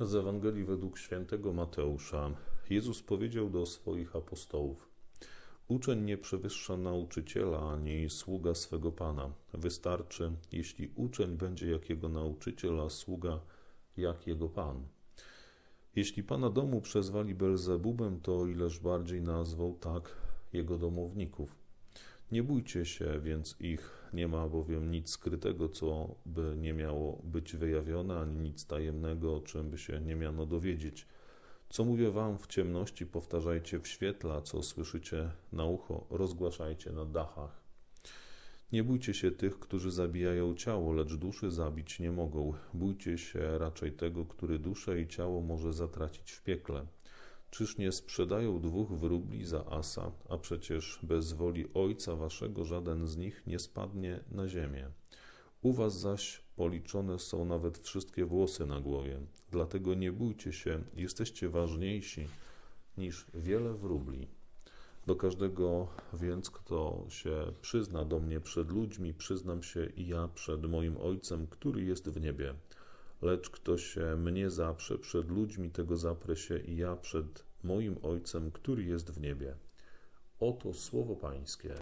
Z Ewangelii według świętego Mateusza Jezus powiedział do swoich apostołów: Uczeń nie przewyższa nauczyciela ani sługa swego pana. Wystarczy, jeśli uczeń będzie jak jego nauczyciel, a sługa jak jego pan. Jeśli pana domu przezwali Belzebubem, to ileż bardziej nazwał tak jego domowników. Nie bójcie się więc ich, nie ma bowiem nic skrytego, co by nie miało być wyjawione, ani nic tajemnego, o czym by się nie miano dowiedzieć. Co mówię wam w ciemności, powtarzajcie w świetle, co słyszycie na ucho, rozgłaszajcie na dachach. Nie bójcie się tych, którzy zabijają ciało, lecz duszy zabić nie mogą. Bójcie się raczej tego, który duszę i ciało może zatracić w piekle. Czyż nie sprzedają dwóch wróbli za asa, a przecież bez woli Ojca waszego żaden z nich nie spadnie na ziemię. U was zaś policzone są nawet wszystkie włosy na głowie. Dlatego nie bójcie się, jesteście ważniejsi niż wiele wróbli. Do każdego więc, kto się przyzna do mnie przed ludźmi, przyznam się i ja przed moim Ojcem, który jest w niebie. Lecz kto się mnie zaprze przed ludźmi, tego zaprę się i ja przed moim Ojcem, który jest w niebie. Oto słowo Pańskie.